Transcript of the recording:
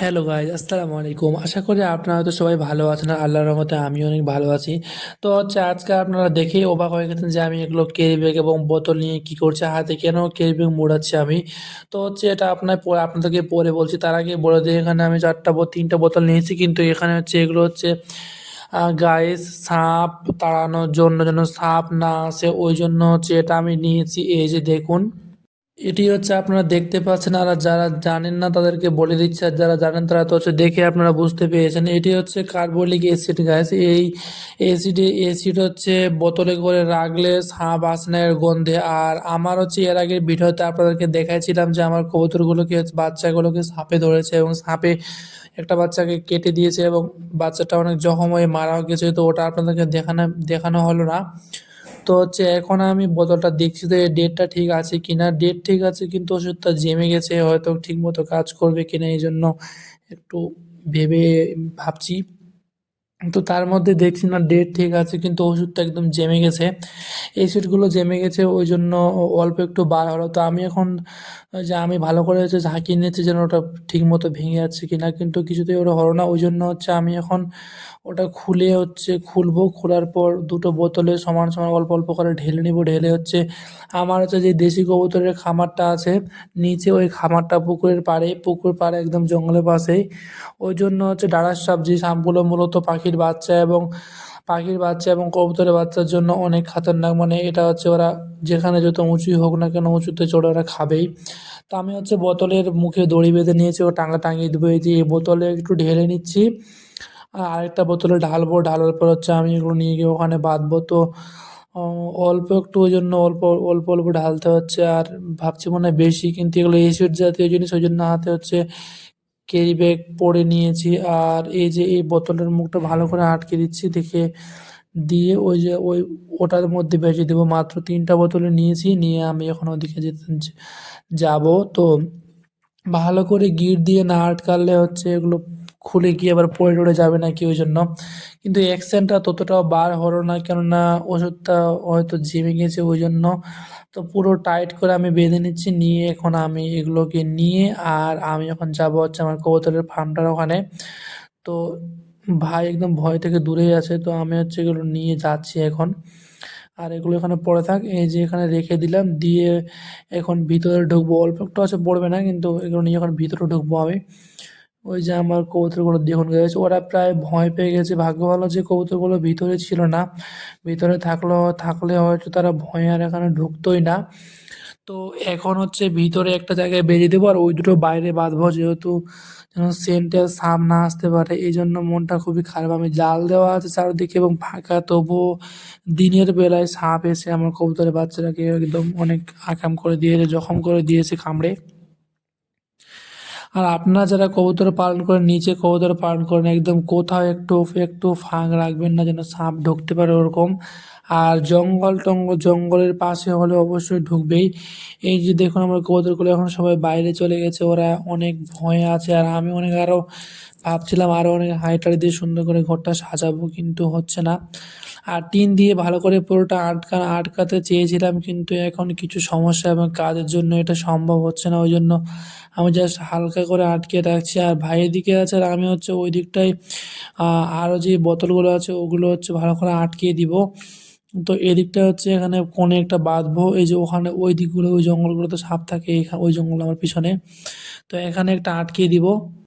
Hello guys আসসালামু আলাইকুম। আশা করি আপনারা হয়তো সবাই ভালো আছেন আল্লাহর রহমতে আমি অনেক ভালো আছি। তো হচ্ছে আজকে আপনারা দেখেই অবাক হয়ে গেছেন যে আমি এগুলো ক্যারি ব্যাগ এবং বোতল নিয়ে কি করছি, হাতে কেন ক্যারি ব্যাগ মোড়াচ্ছি আমি? তো হচ্ছে এটা আপনার পরে আপনাদেরকে পরে বলছি। তার আগে বলে দিই, এখানে আমি চারটা তিনটা বোতল নিয়েছি, কিন্তু এখানে হচ্ছে এগুলো হচ্ছে গায়ে সাপ তাড়ানোর জন্য যেন সাপ না আসে, ওই জন্য হচ্ছে এটা আমি নিয়েছি। এই যে দেখুন। এটি হচ্ছে আপনারা দেখতে পাচ্ছেন, আর যারা জানেন না তাদেরকে বলে দিচ্ছে, আর যারা জানেন তারা তো হচ্ছে দেখে আপনারা বুঝতে পেরেছেন। এটি হচ্ছে কার্বলিক অ্যাসিড গ্যাস এই অ্যাসিডে, অ্যাসিড হচ্ছে বোতলে করে রাখলে না এর গন্ধে। আর আমার হচ্ছে এর আগের ভিডিওতে আপনাদেরকে দেখাইছিলাম যে আমার কবুতরগুলোকে, বাচ্চাগুলোকে সাপে ধরেছে এবং সাপে একটা বাচ্চাকে কেটে দিয়েছে এবং বাচ্চাটা অনেক জখম হয়ে মারাও গেছে, তো ওটা আপনাদেরকে দেখানো দেখানো হলো না। তো হচ্ছে এখন আমি বোতলটা দেখছি যে ডেটটা ঠিক আছে কিনা। ডেট ঠিক আছে কিন্তু ওষুধটা জেমে গেছে, হয়তো ঠিক মতো কাজ করবে কিনা এই জন্য একটু ভেবে ভাবছি। তো তার মধ্যে দেখছি না ডেট ঠিক আছে, কিন্তু ওষুধটা একদম জেমে গেছে। অ্যাসিডগুলো জেমে গেছে, ওই জন্য অল্প একটু বার হলো। তো আমি এখন যে আমি ভালো করে হচ্ছে ঝাঁকিয়ে নিচ্ছি যেন ওটা ঠিক মতো ভেঙে যাচ্ছে কি না কিন্তু কিছুতেই ওটা হলো না। ওই জন্য হচ্ছে আমি এখন ওটা খুলে হচ্ছে খুলবো। খোলার পর দুটো বোতলে সমান সমান অল্প অল্প করে ঢেলে নিব। ঢেলে হচ্ছে আমার হচ্ছে যে দেশি কবুতরের খামারটা আছে, নিচে ওই খামারটা পুকুরের পাড়ে, পুকুর পাড়ে একদম জঙ্গলের পাশেই। ওই জন্য হচ্ছে ডাড়ার সাপ যে সাপগুলো মূলত পাখির বাচ্চা এবং পাখির বাচ্চা এবং কবুতরের বাচ্চার জন্য অনেক খাতারনাক। মানে এটা হচ্ছে ওরা যেখানে যত উঁচুই হোক না কেন উঁচুতে চড়ে ওরা খাবেই। তো আমি হচ্ছে বোতলের মুখে দড়ি বেঁধে নিয়েছি ও টাঙ্গা টাঙিয়ে দেবো। এই যে এই বোতলে একটু ঢেলে নিচ্ছি। আর আরেকটা বোতলে ঢালবো। ঢালার পর হচ্ছে আমি এগুলো নিয়ে গিয়ে ওখানে বাঁধবো। তো অল্প একটু ওই জন্য অল্প অল্প অল্প ঢালতে হচ্ছে। আর ভাবছি মনে হয় বেশি, কিন্তু এগুলো এসিড জাতীয় জিনিস, ওই জন্য হাতে হচ্ছে ক্যারি ব্যাগ পরে নিয়েছি আর এই যে এই বোতলের মুখটা ভালো করে আটকে দিচ্ছি, দেখে দিয়ে ওই যে ওই ওটার মধ্যে বেঁচে দেবো, মাত্র তিনটা বোতলে নিয়েছি, নিয়ে আমি এখন ওদিকে যেতে যাব। তো ভালো করে গিট দিয়ে না আটকালে হচ্ছে এগুলো খুলে গিয়ে আবার পড়ে টড়ে যাবে নাকি ওই জন্য। কিন্তু অ্যাকশনটা ততটাও বার হলো না, কেননা ওষুধটা হয়তো জিমে গেছে ওই জন্য। তো পুরো টাইট করে আমি বেঁধে নিচ্ছি, নিয়ে এখন আমি এগুলোকে নিয়ে আর আমি এখন যাব হচ্ছে আমার কবুতরের ফার্মটার ওখানে। তো ভাই একদম ভয় থেকে দূরেই আছে, তো আমি হচ্ছে এগুলো নিয়ে যাচ্ছি এখন। আর এগুলো এখানে পড়ে থাক, এই যে এখানে রেখে দিলাম, দিয়ে এখন ভিতরে ঢুকবো। অল্প একটু আছে, পড়বে না, কিন্তু এগুলো নিয়ে এখন ভিতরে ঢুকবো আমি। ওই যে আমার কবুতরগুলো দেখুন গেছে ওরা প্রায় ভয় পেয়ে গেছে। ভাগ্য ভালো যে কবুতরগুলো ভিতরে ছিল না। ভিতরে থাকল, থাকলে হয়তো তারা ভয় আর এখানে ঢুকতোই না। তো এখন হচ্ছে ভিতরে একটা জায়গায় বেরিয়ে দেবো আর ওই দুটো বাইরে বাঁধবো যেহেতু যেন সেন্টের সাপ না আসতে পারে। এই জন্য মনটা খুবই খারাপ। আমি জাল দেওয়া আছে চারিদিকে এবং ফাঁকা, তবুও দিনের বেলায় সাপ এসে আমার কবুতরের বাচ্চাটাকে একদম অনেক আকাম করে দিয়েছে, জখম করে দিয়েছে কামড়ে। আর আপনারা যারা কবুতর পালন করেন, নিচে কবুতর পালন করেন, একদম কোথাও একটু একটু ফাঁক রাখবেন না যেন সাপ ঢুকতে পারে ওরকম। আর জঙ্গল টঙ্গল, জঙ্গলের পাশে হলে অবশ্যই ঢুকবেই। এই যে দেখুন, আমার কবুতরগুলো এখন সবাই বাইরে চলে গেছে, ওরা অনেক ভয়ে আছে। আর আমি অনেক আরও ভাবছিলাম আরও অনেক হাইটারি দিয়ে সুন্দর করে ঘরটা সাজাবো, কিন্তু হচ্ছে না। আর টিন দিয়ে ভালো করে পুরোটা আটকা, আটকাতে চেয়েছিলাম, কিন্তু এখন কিছু সমস্যা এবং কাজের জন্য এটা সম্ভব হচ্ছে না। ওই জন্য আমি জাস্ট হালকা করে আটকে রাখছি। আর ভাইয়ের দিকে আছে আর আমি হচ্ছে ওই দিকটায় আরও যে বোতলগুলো আছে ওগুলো হচ্ছে ভালো করে আটকিয়ে দিব। তো এদিকটা হচ্ছে এখানে কোণে একটা বাঁধবো, এই যে ওখানে ওই দিকগুলো, ওই জঙ্গলগুলো তো সাপ থাকে ওই জঙ্গল আমার পিছনে। তো এখানে একটা আটকিয়ে দিব।